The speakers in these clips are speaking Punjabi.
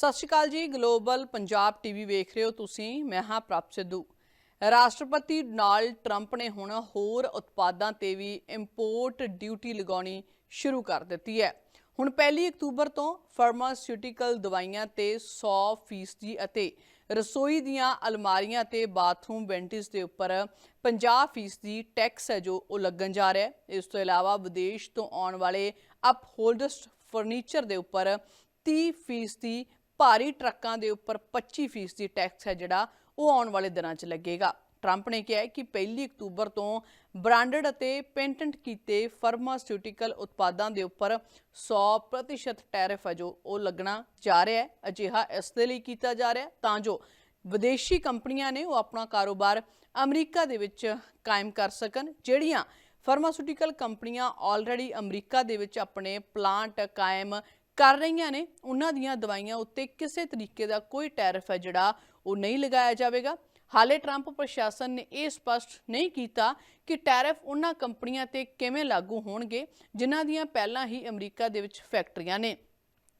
ਸਤਿ ਸ਼੍ਰੀ ਅਕਾਲ ਜੀ, ਗਲੋਬਲ ਪੰਜਾਬ ਟੀਵੀ ਵੇਖ ਰਹੇ ਹੋ ਤੁਸੀਂ, ਮੈਂ ਹਾਂ ਪ੍ਰਭ ਸਿੱਧੂ। ਰਾਸ਼ਟਰਪਤੀ ਡੋਨਾਲਡ ਟਰੰਪ ਨੇ ਹੁਣ ਹੋਰ ਉਤਪਾਦਾਂ ਤੇ ਵੀ ਇੰਪੋਰਟ ਡਿਊਟੀ ਲਗਾਉਣੀ ਸ਼ੁਰੂ ਕਰ ਦਿੱਤੀ ਹੈ। ਹੁਣ 1 ਅਕਤੂਬਰ ਤੋਂ ਫਾਰਮਾਸਿਊਟੀਕਲ ਦਵਾਈਆਂ ਤੇ 100% ਫੀਸਦੀ ਅਤੇ ਰਸੋਈ ਦੀਆਂ ਅਲਮਾਰੀਆਂ ਤੇ ਬਾਥਰੂਮ ਵੈਂਟਿਸ ਦੇ ਉੱਪਰ 50% ਫੀਸਦੀ ਟੈਕਸ ਹੈ ਜੋ ਉਹ ਲੱਗਣ ਜਾ ਰਿਹਾ ਹੈ। ਇਸ ਤੋਂ ਇਲਾਵਾ ਵਿਦੇਸ਼ ਤੋਂ ਆਉਣ ਵਾਲੇ ਅਪਹੋਲਡਸਟ ਫਰਨੀਚਰ ਦੇ ਉੱਪਰ 30% ਫੀਸਦੀ ਭਾਰੀ ਟਰੱਕਾਂ ਦੇ ਉੱਪਰ 25% ਫੀਸਦੀ ਟੈਕਸ ਹੈ ਜਿਹੜਾ, ਉਹ ਆਉਣ ਵਾਲੇ ਦਿਨਾਂ 'ਚ ਲੱਗੇਗਾ। ਟਰੰਪ ਨੇ ਕਿਹਾ ਕਿ 1 ਅਕਤੂਬਰ ਤੋਂ ਬ੍ਰਾਂਡਡ ਅਤੇ ਪੇਟੈਂਟ ਕੀਤੇ ਫਾਰਮਾਸਿਊਟੀਕਲ ਉਤਪਾਦਾਂ ਦੇ ਉੱਪਰ 100% ਟੈਰਿਫ ਹੈ ਜੋ ਉਹ ਲੱਗਣਾ ਜਾ ਰਿਹਾ ਹੈ। ਅਜਿਹਾ ਇਸ ਦੇ ਲਈ ਕੀਤਾ ਜਾ ਰਿਹਾ ਤਾਂ ਜੋ ਵਿਦੇਸ਼ੀ ਕੰਪਨੀਆਂ ਨੇ ਉਹ ਆਪਣਾ ਕਾਰੋਬਾਰ ਅਮਰੀਕਾ ਦੇ ਵਿੱਚ ਕਾਇਮ ਕਰ ਸਕਣ, ਜਿਹੜੀਆਂ ਫਾਰਮਾਸਿਊਟੀਕਲ ਕੰਪਨੀਆਂ ਆਲਰੇਡੀ ਅਮਰੀਕਾ ਦੇ ਵਿੱਚ ਆਪਣੇ ਪਲਾਂਟ ਕਾਇਮ ਕਰ ਰਹੀਆਂ ਨੇ, ਉਹਨਾਂ ਦੀਆਂ ਦਵਾਈਆਂ ਉੱਤੇ ਕਿਸੇ ਤਰੀਕੇ ਦਾ ਕੋਈ ਟੈਰਿਫ ਹੈ ਜਿਹੜਾ ਉਹ ਨਹੀਂ ਲਗਾਇਆ ਜਾਵੇਗਾ। ਹਾਲੇ ਟਰੰਪ ਪ੍ਰਸ਼ਾਸਨ ਨੇ ਇਹ ਸਪਸ਼ਟ ਨਹੀਂ ਕੀਤਾ ਕਿ ਟੈਰਿਫ ਉਹਨਾਂ ਕੰਪਨੀਆਂ ਤੇ ਕਿਵੇਂ ਲਾਗੂ ਹੋਣਗੇ, ਜਿਨ੍ਹਾਂ ਦੀਆਂ ਪਹਿਲਾਂ ਹੀ ਅਮਰੀਕਾ ਦੇ ਵਿੱਚ ਫੈਕਟਰੀਆਂ ਨੇ।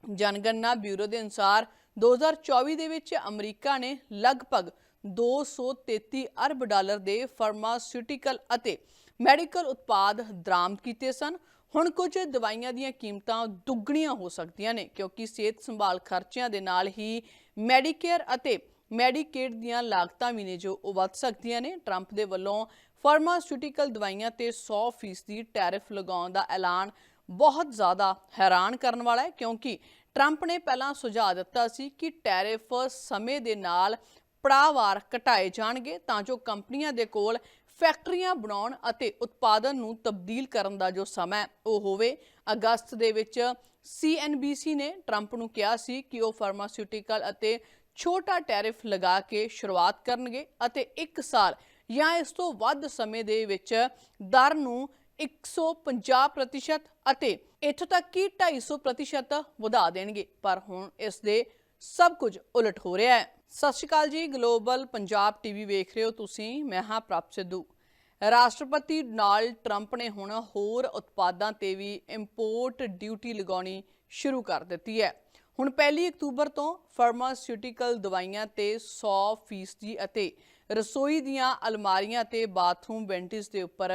ਜਨਗਣਨਾ ਬਿਊਰੋ ਦੇ ਅਨੁਸਾਰ 2024 ਦੇ ਵਿੱਚ ਅਮਰੀਕਾ ਨੇ ਲਗਭਗ 233 ਅਰਬ ਡਾਲਰ ਦੇ ਫਾਰਮਾਸਿਊਟੀਕਲ ਅਤੇ ਮੈਡੀਕਲ ਉਤਪਾਦ ਦਰਾਮਦ ਕੀਤੇ ਸਨ। ਹੁਣ ਕੁਝ ਦਵਾਈਆਂ ਦੀਆਂ ਕੀਮਤਾਂ ਦੁੱਗਣੀਆਂ ਹੋ ਸਕਦੀਆਂ ਨੇ, ਕਿਉਂਕਿ ਸਿਹਤ ਸੰਭਾਲ ਖਰਚਿਆਂ ਦੇ ਨਾਲ ਹੀ ਮੈਡੀਕੇਅਰ ਅਤੇ ਮੈਡੀਕੇਡ ਦੀਆਂ ਲਾਗਤਾਂ ਵੀ ਨੇ ਜੋ ਉਹ ਵੱਧ ਸਕਦੀਆਂ ਨੇ। ਟਰੰਪ ਦੇ ਵੱਲੋਂ ਫਾਰਮਾਸਿਊਟੀਕਲ ਦਵਾਈਆਂ ਤੇ 100% ਟੈਰਿਫ ਲਗਾਉਣ ਦਾ ਐਲਾਨ ਬਹੁਤ ਜ਼ਿਆਦਾ ਹੈਰਾਨ ਕਰਨ ਵਾਲਾ ਹੈ, ਕਿਉਂਕਿ ਟਰੰਪ ਨੇ ਪਹਿਲਾਂ ਸੁਝਾਅ ਦਿੱਤਾ ਸੀ ਕਿ ਟੈਰਿਫ ਸਮੇਂ ਦੇ ਨਾਲ ਪੜਾਵਾਰ ਘਟਾਏ ਜਾਣਗੇ ਤਾਂ ਜੋ ਕੰਪਨੀਆਂ ਦੇ ਕੋਲ ਫੈਕਟਰੀਆਂ ਬਣਾਉਣ ਅਤੇ ਉਤਪਾਦਨ ਨੂੰ ਤਬਦੀਲ ਕਰਨ ਦਾ ਜੋ ਸਮਾਂ ਉਹ ਹੋਵੇ ਅਗਸਤ ਦੇ ਵਿੱਚ। CNBC ਨੇ ਟਰੰਪ ਨੂੰ ਕਿਹਾ ਸੀ ਕਿ ਉਹ ਫਾਰਮਾਸਿਊਟੀਕਲ ਅਤੇ ਛੋਟਾ ਟੈਰਿਫ ਲਗਾ ਕੇ ਸ਼ੁਰੂਆਤ ਕਰਨਗੇ ਅਤੇ 1 ਸਾਲ ਜਾਂ ਇਸ ਤੋਂ ਵੱਧ ਸਮੇਂ ਦੇ ਵਿੱਚ ਦਰ ਨੂੰ 150% ਅਤੇ ਇੱਥੋਂ ਤੱਕ ਕਿ 250% ਵਧਾ ਦੇਣਗੇ। ਪਰ ਹੁਣ ਇਸ ਦੇ ਸਭ ਕੁਝ ਉਲਟ ਹੋ ਰਿਹਾ ਹੈ। ਸਤਿ ਸ਼੍ਰੀ ਅਕਾਲ ਜੀ, ਗਲੋਬਲ ਪੰਜਾਬ ਟੀਵੀ ਵੇਖ ਰਹੇ ਹੋ ਤੁਸੀਂ, ਮੈਂ ਹਾਂ ਪ੍ਰਭ ਸਿੱਧੂ ਰਾਸ਼ਟਰਪਤੀ ਡੋਨਾਲਡ ਟਰੰਪ ਨੇ ਹੁਣ ਹੋਰ ਉਤਪਾਦਾਂ ਤੇ ਵੀ ਇੰਪੋਰਟ ਡਿਊਟੀ ਲਗਾਉਣੀ ਸ਼ੁਰੂ ਕਰ ਦਿੱਤੀ ਹੈ। ਹੁਣ 1 ਅਕਤੂਬਰ ਤੋਂ ਫਾਰਮਾਸਿਊਟੀਕਲ ਦਵਾਈਆਂ ਤੇ 100% ਫੀਸਦੀ ਅਤੇ ਰਸੋਈ ਦੀਆਂ ਅਲਮਾਰੀਆਂ ਤੇ ਬਾਥਰੂਮ ਵੈਂਟਿਸ ਦੇ ਉੱਪਰ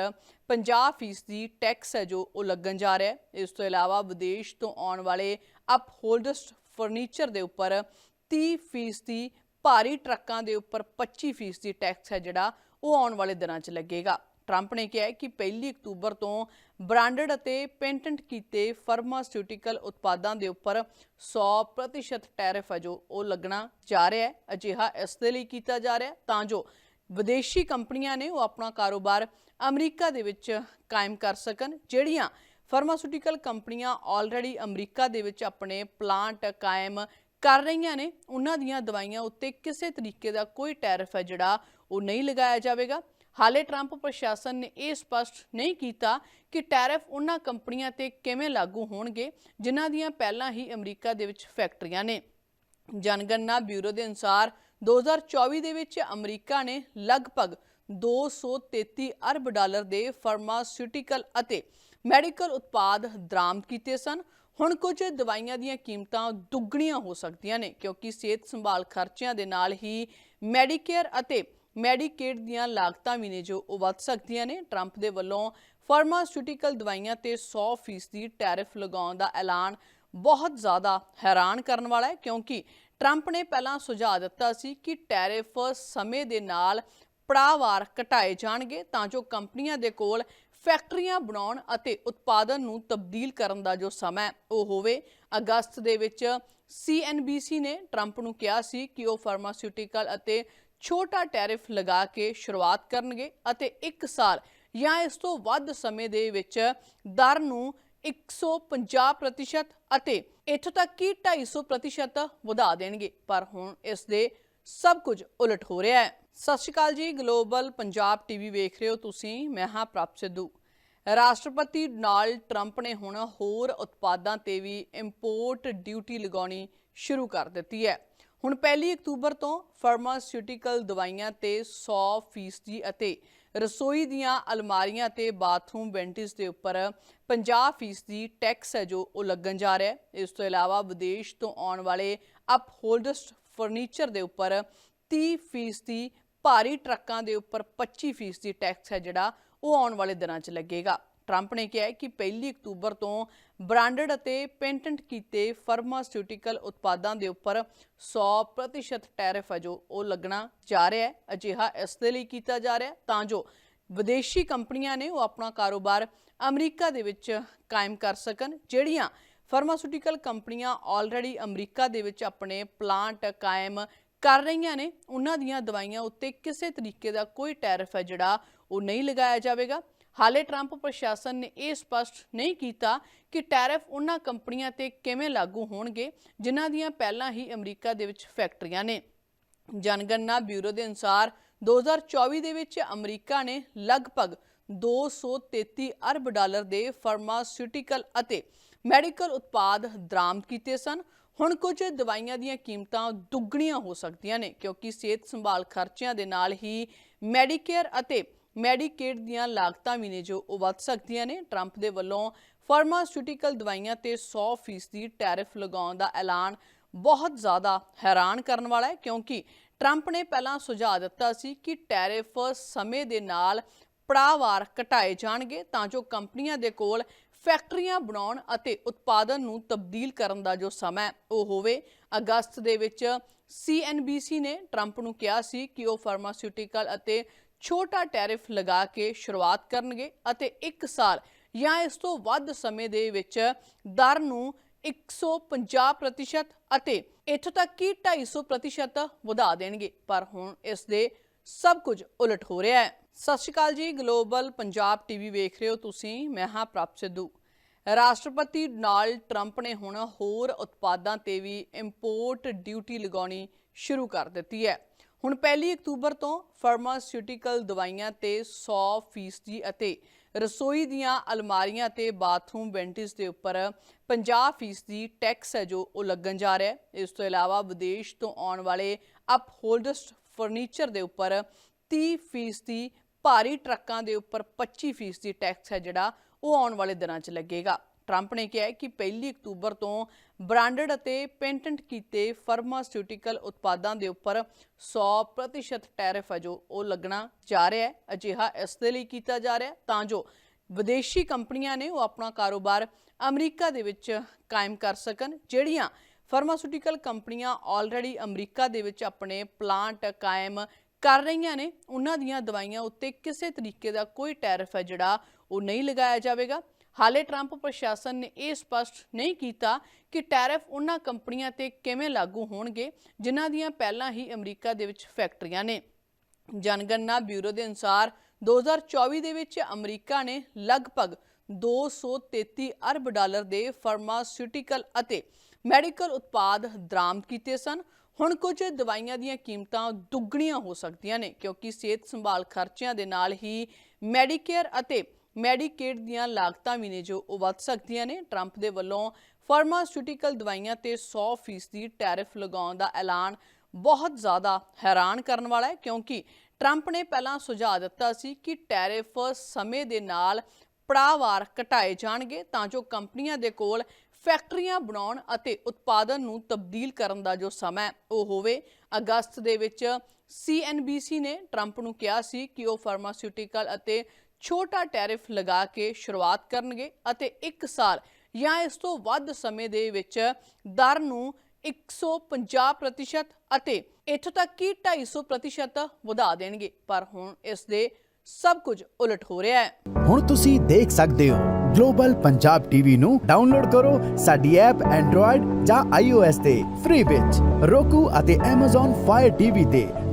50% ਫੀਸਦੀ ਟੈਕਸ ਹੈ ਜੋ ਉਹ ਲੱਗਣ ਜਾ ਰਿਹਾ ਹੈ। ਇਸ ਤੋਂ ਇਲਾਵਾ ਵਿਦੇਸ਼ ਤੋਂ ਆਉਣ ਵਾਲੇ ਅਪਹੋਲਡਸਟ ਫਰਨੀਚਰ ਦੇ ਉੱਪਰ 30% ਫੀਸਦੀ ਭਾਰੀ ਟਰੱਕਾਂ ਦੇ ਉੱਪਰ 25% ਫੀਸਦੀ ਟੈਕਸ ਹੈ ਜਿਹੜਾ ਉਹ ਆਉਣ ਵਾਲੇ ਦਿਨਾਂ 'ਚ ਲੱਗੇਗਾ। ਟਰੰਪ ਨੇ ਕਿਹਾ ਕਿ 1 ਅਕਤੂਬਰ ਤੋਂ ਬ੍ਰਾਂਡਡ ਅਤੇ ਪੇਟੈਂਟ ਕੀਤੇ ਫਾਰਮਾਸਿਊਟੀਕਲ ਉਤਪਾਦਾਂ ਦੇ ਉੱਪਰ 100% ਟੈਰਿਫ ਹੈ ਜੋ ਉਹ ਲੱਗਣਾ ਜਾ ਰਿਹਾ ਹੈ। ਅਜਿਹਾ ਇਸ ਦੇ ਲਈ ਕੀਤਾ ਜਾ ਰਿਹਾ ਤਾਂ ਜੋ ਵਿਦੇਸ਼ੀ ਕੰਪਨੀਆਂ ਨੇ ਉਹ ਆਪਣਾ ਕਾਰੋਬਾਰ ਅਮਰੀਕਾ ਦੇ ਵਿੱਚ ਕਾਇਮ ਕਰ ਸਕਣ। ਜਿਹੜੀਆਂ ਫਾਰਮਾਸਿਊਟੀਕਲ ਕੰਪਨੀਆਂ ਆਲਰੇਡੀ ਅਮਰੀਕਾ ਦੇ ਵਿੱਚ ਆਪਣੇ ਪਲਾਂਟ ਕਾਇਮ ਕਰ ਰਹੀਆਂ ਨੇ, ਉਹਨਾਂ ਦੀਆਂ ਦਵਾਈਆਂ ਉੱਤੇ ਕਿਸੇ ਤਰੀਕੇ ਦਾ ਕੋਈ ਟੈਰਿਫ ਹੈ ਜਿਹੜਾ ਉਹ ਨਹੀਂ ਲਗਾਇਆ ਜਾਵੇਗਾ। ਹਾਲੇ ਟਰੰਪ ਪ੍ਰਸ਼ਾਸਨ ਨੇ ਇਹ ਸਪਸ਼ਟ ਨਹੀਂ ਕੀਤਾ ਕਿ ਟੈਰਿਫ ਉਹਨਾਂ ਕੰਪਨੀਆਂ ਤੇ ਕਿਵੇਂ ਲਾਗੂ ਹੋਣਗੇ, ਜਿਨ੍ਹਾਂ ਦੀਆਂ ਪਹਿਲਾਂ ਹੀ ਅਮਰੀਕਾ ਦੇ ਵਿੱਚ ਫੈਕਟਰੀਆਂ ਨੇ। ਜਨਗਣਨਾ ਬਿਊਰੋ ਦੇ ਅਨੁਸਾਰ 2024 ਦੇ ਵਿੱਚ ਅਮਰੀਕਾ ਨੇ ਲਗਭਗ 233 ਅਰਬ ਡਾਲਰ ਦੇ ਫਾਰਮਾਸਿਊਟੀਕਲ ਅਤੇ ਮੈਡੀਕਲ ਉਤਪਾਦ ਦਰਾਮਦ ਕੀਤੇ ਸਨ। ਹੁਣ ਕੁਝ ਦਵਾਈਆਂ ਦੀਆਂ ਕੀਮਤਾਂ ਦੁੱਗਣੀਆਂ ਹੋ ਸਕਦੀਆਂ ਨੇ, ਕਿਉਂਕਿ ਸਿਹਤ ਸੰਭਾਲ ਖਰਚਿਆਂ ਦੇ ਨਾਲ ਹੀ ਮੈਡੀਕੇਅਰ ਅਤੇ ਮੈਡੀਕੇਡ ਦੀਆਂ ਲਾਗਤਾਂ ਵੀ ਨੇ ਜੋ ਉਹ ਵੱਧ ਸਕਦੀਆਂ ਨੇ। ਟਰੰਪ ਦੇ ਵੱਲੋਂ ਫਾਰਮਾਸਿਊਟੀਕਲ ਦਵਾਈਆਂ ਤੇ 100% ਟੈਰਿਫ ਲਗਾਉਣ ਦਾ ਐਲਾਨ ਬਹੁਤ ਜ਼ਿਆਦਾ ਹੈਰਾਨ ਕਰਨ ਵਾਲਾ ਹੈ, ਕਿਉਂਕਿ ਟਰੰਪ ਨੇ ਪਹਿਲਾਂ ਸੁਝਾਅ ਦਿੱਤਾ ਸੀ ਕਿ ਟੈਰਿਫ ਸਮੇਂ ਦੇ ਨਾਲ ਪੜਾਵਾਰ ਘਟਾਏ ਜਾਣਗੇ, ਤਾਂ ਜੋ ਕੰਪਨੀਆਂ ਦੇ ਕੋਲ ਫੈਕਟਰੀਆਂ ਬਣਾਉਣ ਅਤੇ ਉਤਪਾਦਨ ਨੂੰ ਤਬਦੀਲ ਕਰਨ ਦਾ ਜੋ ਸਮਾਂ ਉਹ ਹੋਵੇ। ਅਗਸਤ ਦੇ ਵਿੱਚ CNBC ਨੇ ਟਰੰਪ ਨੂੰ ਕਿਹਾ ਸੀ ਕਿ ਉਹ ਫਾਰਮਾਸਿਊਟੀਕਲ ਅਤੇ ਛੋਟਾ ਟੈਰਿਫ ਲਗਾ ਕੇ ਸ਼ੁਰੂਆਤ ਕਰਨਗੇ ਅਤੇ 1 ਸਾਲ ਜਾਂ ਇਸ ਤੋਂ ਵੱਧ ਸਮੇਂ ਦੇ ਵਿੱਚ ਦਰ ਨੂੰ 150% ਅਤੇ ਇੱਥੋਂ ਤੱਕ ਕਿ 250% ਵਧਾ ਦੇਣਗੇ। ਪਰ ਹੁਣ ਇਸ ਦੇ ਸਭ ਕੁਝ ਉਲਟ ਹੋ ਰਿਹਾ ਹੈ। ਸਤਿ ਸ਼੍ਰੀ ਅਕਾਲ ਜੀ, ਗਲੋਬਲ ਪੰਜਾਬ ਟੀਵੀ ਵੇਖ ਰਹੇ ਹੋ ਤੁਸੀਂ, ਮੈਂ ਹਾਂ ਪ੍ਰਭ ਸਿੱਧੂ। ਰਾਸ਼ਟਰਪਤੀ ਡੋਨਾਲਡ ਟਰੰਪ ਨੇ ਹੁਣ ਹੋਰ ਉਤਪਾਦਾਂ ਤੇ ਵੀ ਇੰਪੋਰਟ ਡਿਊਟੀ ਲਗਾਉਣੀ ਸ਼ੁਰੂ ਕਰ ਦਿੱਤੀ ਹੈ। ਹੁਣ 1 ਅਕਤੂਬਰ ਤੋਂ ਫਾਰਮਾਸਿਊਟੀਕਲ ਦਵਾਈਆਂ ਤੇ 100% ਫੀਸਦੀ ਅਤੇ ਰਸੋਈ ਦੀਆਂ ਅਲਮਾਰੀਆਂ ਤੇ ਬਾਥਰੂਮ ਵੈਂਟਿਸ ਦੇ ਉੱਪਰ 50% ਫੀਸਦੀ ਟੈਕਸ ਹੈ ਜੋ ਉਹ ਲੱਗਣ ਜਾ ਰਿਹਾ ਹੈ। ਇਸ ਤੋਂ ਇਲਾਵਾ ਵਿਦੇਸ਼ ਤੋਂ ਆਉਣ ਵਾਲੇ ਅਪਹੋਲਡਸਟ ਫਰਨੀਚਰ ਦੇ ਉੱਪਰ 30% ਭਾਰੀ ਟਰੱਕਾਂ ਦੇ ਉੱਪਰ 25% ਟੈਕਸ ਹੈ ਜਿਹੜਾ ਉਹ ਆਉਣ ਵਾਲੇ ਦਿਨਾਂ 'ਚ ਲੱਗੇਗਾ। ਟਰੰਪ ਨੇ ਕਿਹਾ ਹੈ ਕਿ 1 ਅਕਤੂਬਰ ਤੋਂ ਬ੍ਰਾਂਡਡ ਅਤੇ ਪੇਟੈਂਟ ਕੀਤੇ ਫਾਰਮਾਸਿਊਟੀਕਲ ਉਤਪਾਦਾਂ ਦੇ ਉੱਪਰ 100% ਟੈਰਿਫ ਹੈ ਜੋ ਉਹ ਲੱਗਣਾ ਜਾ ਰਿਹਾ ਹੈ। ਅਜਿਹਾ ਇਸ ਦੇ ਲਈ ਕੀਤਾ ਜਾ ਰਿਹਾ ਤਾਂ ਜੋ ਵਿਦੇਸ਼ੀ ਕੰਪਨੀਆਂ ਨੇ ਉਹ ਆਪਣਾ ਕਾਰੋਬਾਰ ਅਮਰੀਕਾ ਦੇ ਵਿੱਚ ਕਾਇਮ ਕਰ ਸਕਣ। ਜਿਹੜੀਆਂ ਫਾਰਮਾਸਿਊਟੀਕਲ ਕੰਪਨੀਆਂ ਆਲਰੇਡੀ ਅਮਰੀਕਾ ਦੇ ਵਿੱਚ ਆਪਣੇ ਪਲਾਂਟ ਕਾਇਮ ਕਰ ਰਹੀਆਂ ਨੇ, ਉਹਨਾਂ ਦੀਆਂ ਦਵਾਈਆਂ ਉੱਤੇ ਕਿਸੇ ਤਰੀਕੇ ਦਾ ਕੋਈ ਟੈਰਿਫ ਹੈ ਜਿਹੜਾ ਉਹ ਨਹੀਂ ਲਗਾਇਆ ਜਾਵੇਗਾ। ਹਾਲੇ ਟਰੰਪ ਪ੍ਰਸ਼ਾਸਨ ਨੇ ਇਹ ਸਪਸ਼ਟ ਨਹੀਂ ਕੀਤਾ ਕਿ ਟੈਰਿਫ ਉਹਨਾਂ ਕੰਪਨੀਆਂ ਤੇ ਕਿਵੇਂ ਲਾਗੂ ਹੋਣਗੇ, ਜਿਨ੍ਹਾਂ ਦੀਆਂ ਪਹਿਲਾਂ ਹੀ ਅਮਰੀਕਾ ਦੇ ਵਿੱਚ ਫੈਕਟਰੀਆਂ ਨੇ। ਜਨਗਣਨਾ ਬਿਊਰੋ ਦੇ ਅਨੁਸਾਰ 2024 ਦੇ ਵਿੱਚ ਅਮਰੀਕਾ ਨੇ ਲਗਭਗ 233 ਅਰਬ ਡਾਲਰ ਦੇ ਫਾਰਮਾਸਿਊਟੀਕਲ ਅਤੇ ਮੈਡੀਕਲ ਉਤਪਾਦ ਦਰਾਮਦ ਕੀਤੇ ਸਨ। ਹੁਣ ਕੁਝ ਦਵਾਈਆਂ ਦੀਆਂ ਕੀਮਤਾਂ ਦੁੱਗਣੀਆਂ ਹੋ ਸਕਦੀਆਂ ਨੇ, ਕਿਉਂਕਿ ਸਿਹਤ ਸੰਭਾਲ ਖਰਚਿਆਂ ਦੇ ਨਾਲ ਹੀ ਮੈਡੀਕੇਅਰ ਅਤੇ ਮੈਡੀਕੇਡ ਦੀਆਂ ਲਾਗਤਾਂ ਵੀ ਨੇ ਜੋ ਉਹ ਵੱਧ ਸਕਦੀਆਂ ਨੇ। ਟਰੰਪ ਦੇ ਵੱਲੋਂ ਫਾਰਮਾਸਿਊਟੀਕਲ ਦਵਾਈਆਂ ਤੇ 100% ਟੈਰਿਫ ਲਗਾਉਣ ਦਾ ਐਲਾਨ ਬਹੁਤ ਜ਼ਿਆਦਾ ਹੈਰਾਨ ਕਰਨ ਵਾਲਾ ਹੈ, ਕਿਉਂਕਿ ਟਰੰਪ ਨੇ ਪਹਿਲਾਂ ਸੁਝਾਅ ਦਿੱਤਾ ਸੀ ਕਿ ਟੈਰਿਫ ਸਮੇਂ ਦੇ ਨਾਲ ਪੜਾਵਾਰ ਘਟਾਏ ਜਾਣਗੇ ਤਾਂ ਜੋ ਕੰਪਨੀਆਂ ਦੇ ਕੋਲ ਫੈਕਟਰੀਆਂ ਬਣਾਉਣ ਅਤੇ ਉਤਪਾਦਨ ਨੂੰ ਤਬਦੀਲ ਕਰਨ ਦਾ ਜੋ ਸਮਾਂ ਉਹ ਹੋਵੇ। ਅਗਸਤ ਦੇ ਵਿੱਚ CNBC ਨੇ ਟਰੰਪ ਨੂੰ ਕਿਹਾ ਸੀ ਕਿ ਉਹ ਫਾਰਮਾਸਿਊਟੀਕਲ ਅਤੇ ਛੋਟਾ ਟੈਰਿਫ ਲਗਾ ਕੇ ਸ਼ੁਰੂਆਤ ਕਰਨਗੇ ਅਤੇ 1 ਸਾਲ ਜਾਂ ਇਸ ਤੋਂ ਵੱਧ ਸਮੇਂ ਦੇ ਵਿੱਚ ਦਰ ਨੂੰ 150% ਅਤੇ ਇੱਥੋਂ ਤੱਕ ਕਿ 250% ਵਧਾ ਦੇਣਗੇ। ਪਰ ਹੁਣ ਇਸ ਦੇ ਸਭ ਕੁਝ ਉਲਟ ਹੋ ਰਿਹਾ ਹੈ। ਸਤਿ ਸ਼੍ਰੀ ਅਕਾਲ ਜੀ, ਗਲੋਬਲ ਪੰਜਾਬ ਟੀਵੀ ਵੇਖ ਰਹੇ ਹੋ ਤੁਸੀਂ। ਮੈਂ ਹਾਂ ਪ੍ਰਭ ਸਿੱਧੂ। ਰਾਸ਼ਟਰਪਤੀ ਡੋਨਾਲਡ ਟਰੰਪ ਨੇ ਹੁਣ ਹੋਰ ਉਤਪਾਦਾਂ ਤੇ ਵੀ ਇੰਪੋਰਟ ਡਿਊਟੀ ਲਗਾਉਣੀ ਸ਼ੁਰੂ ਕਰ ਦਿੱਤੀ ਹੈ। ਹੁਣ 1 ਅਕਤੂਬਰ ਤੋਂ ਫਾਰਮਾਸਿਊਟੀਕਲ ਦਵਾਈਆਂ ਤੇ 100% ਅਤੇ ਰਸੋਈ ਦੀਆਂ ਅਲਮਾਰੀਆਂ ਤੇ ਬਾਥਰੂਮ ਵੈਂਟਿਸ ਦੇ ਉੱਪਰ 50% ਟੈਕਸ ਹੈ ਜੋ ਉਹ ਲੱਗਣ ਜਾ ਰਿਹਾ ਹੈ। ਇਸ ਤੋਂ ਇਲਾਵਾ ਵਿਦੇਸ਼ ਤੋਂ ਆਉਣ ਵਾਲੇ ਅਪਹੋਲਡਸਟ ਫਰਨੀਚਰ ਦੇ ਉੱਪਰ 30% ਭਾਰੀ ਟਰੱਕਾਂ ਦੇ ਉੱਪਰ 25% ਟੈਕਸ ਹੈ ਜਿਹੜਾ ਉਹ ਆਉਣ ਵਾਲੇ ਦਿਨਾਂ 'ਚ ਲੱਗੇਗਾ। ਟਰੰਪ ਨੇ ਕਿਹਾ ਕਿ 1 ਅਕਤੂਬਰ ਤੋਂ ਬ੍ਰਾਂਡਡ ਅਤੇ ਪੇਟੈਂਟ ਕੀਤੇ ਫਾਰਮਾਸਿਊਟੀਕਲ ਉਤਪਾਦਾਂ ਦੇ ਉੱਪਰ 100% ਟੈਰਿਫ ਹੈ ਜੋ ਉਹ ਲੱਗਣਾ ਜਾ ਰਿਹਾ ਹੈ। ਅਜਿਹਾ ਇਸ ਦੇ ਲਈ ਕੀਤਾ ਜਾ ਰਿਹਾ ਤਾਂ ਜੋ ਵਿਦੇਸ਼ੀ ਕੰਪਨੀਆਂ ਨੇ ਉਹ ਆਪਣਾ ਕਾਰੋਬਾਰ ਅਮਰੀਕਾ ਦੇ ਵਿੱਚ ਕਾਇਮ ਕਰ ਸਕਣ। ਜਿਹੜੀਆਂ ਫਾਰਮਾਸਿਊਟੀਕਲ ਕੰਪਨੀਆਂ ਆਲਰੇਡੀ ਅਮਰੀਕਾ ਦੇ ਵਿੱਚ ਆਪਣੇ ਪਲਾਂਟ ਕਾਇਮ ਕਰ ਰਹੀਆਂ ਨੇ, ਉਹਨਾਂ ਦੀਆਂ ਦਵਾਈਆਂ ਉੱਤੇ ਕਿਸੇ ਤਰੀਕੇ ਦਾ ਕੋਈ ਟੈਰਿਫ ਹੈ ਜਿਹੜਾ ਉਹ ਨਹੀਂ ਲਗਾਇਆ ਜਾਵੇਗਾ। ਹਾਲੇ ਟਰੰਪ ਪ੍ਰਸ਼ਾਸਨ ਨੇ ਇਹ ਸਪਸ਼ਟ ਨਹੀਂ ਕੀਤਾ ਕਿ ਟੈਰਿਫ ਉਹਨਾਂ ਕੰਪਨੀਆਂ ਤੇ ਕਿਵੇਂ ਲਾਗੂ ਹੋਣਗੇ, ਜਿਨ੍ਹਾਂ ਦੀਆਂ ਪਹਿਲਾਂ ਹੀ ਅਮਰੀਕਾ ਦੇ ਵਿੱਚ ਫੈਕਟਰੀਆਂ ਨੇ। ਜਨਗਣਨਾ ਬਿਊਰੋ ਦੇ ਅਨੁਸਾਰ 2024 ਦੇ ਵਿੱਚ ਅਮਰੀਕਾ ਨੇ ਲਗਭਗ 233 ਅਰਬ ਡਾਲਰ ਦੇ ਫਾਰਮਾਸਿਊਟੀਕਲ ਅਤੇ ਮੈਡੀਕਲ ਉਤਪਾਦ ਦਰਾਮਦ ਕੀਤੇ ਸਨ। ਹੁਣ ਕੁਝ ਦਵਾਈਆਂ ਦੀਆਂ ਕੀਮਤਾਂ ਦੁੱਗਣੀਆਂ ਹੋ ਸਕਦੀਆਂ ਨੇ, ਕਿਉਂਕਿ ਸਿਹਤ ਸੰਭਾਲ ਖਰਚਿਆਂ ਦੇ ਨਾਲ ਹੀ ਮੈਡੀਕੇਅਰ ਅਤੇ ਮੈਡੀਕੇਡ ਦੀਆਂ ਲਾਗਤਾਂ ਵੀ ਨੇ ਜੋ ਉਹ ਵੱਧ ਸਕਦੀਆਂ ਨੇ। ਟਰੰਪ ਦੇ ਵੱਲੋਂ ਫਾਰਮਾਸਿਊਟੀਕਲ ਦਵਾਈਆਂ ਤੇ 100% ਟੈਰਿਫ ਲਗਾਉਣ ਦਾ ਐਲਾਨ ਬਹੁਤ ਜ਼ਿਆਦਾ ਹੈਰਾਨ ਕਰਨ ਵਾਲਾ ਹੈ, ਕਿਉਂਕਿ ਟਰੰਪ ਨੇ ਪਹਿਲਾਂ ਸੁਝਾਅ ਦਿੱਤਾ ਸੀ ਕਿ ਟੈਰਿਫ ਸਮੇਂ ਦੇ ਨਾਲ ਪੜਾਵਾਰ ਘਟਾਏ ਜਾਣਗੇ, ਤਾਂ ਜੋ ਕੰਪਨੀਆਂ ਦੇ ਕੋਲ ਫੈਕਟਰੀਆਂ ਬਣਾਉਣ ਅਤੇ ਉਤਪਾਦਨ ਨੂੰ ਤਬਦੀਲ ਕਰਨ ਦਾ ਜੋ ਸਮਾਂ ਉਹ ਹੋਵੇ। ਅਗਸਤ ਦੇ ਵਿੱਚ CNBC ਨੇ ਟਰੰਪ ਨੂੰ ਕਿਹਾ ਸੀ ਕਿ ਉਹ ਫਾਰਮਾਸਿਊਟੀਕਲ ਅਤੇ ਛੋਟਾ ਟੈਰਿਫ ਲਗਾ ਕੇ ਸ਼ੁਰੂਆਤ ਕਰਨਗੇ ਅਤੇ 1 ਸਾਲ ਜਾਂ ਇਸ ਤੋਂ ਵੱਧ ਸਮੇਂ ਦੇ ਵਿੱਚ ਦਰ ਨੂੰ 150% ਅਤੇ ਇੱਥੋਂ ਤੱਕ ਕਿ 250% ਵਧਾ ਦੇਣਗੇ। ਪਰ ਹੁਣ ਇਸ ਦੇ ਸਭ ਕੁਝ ਉਲਟ ਹੋ ਰਿਹਾ ਹੈ। ਹੁਣ ਤੁਸੀਂ ਦੇਖ ਸਕਦੇ ਹੋ, ਗਲੋਬਲ ਪੰਜਾਬ ਟੀਵੀ ਨੂੰ ਡਾਊਨਲੋਡ ਕਰੋ ਸਾਡੀ ਐਪ ਐਂਡਰੋਇਡ ਜਾਂ iOS ਤੇ, ਫ੍ਰੀ ਵਿੱਚ roku ਅਤੇ Amazon Fire TV ਤੇ।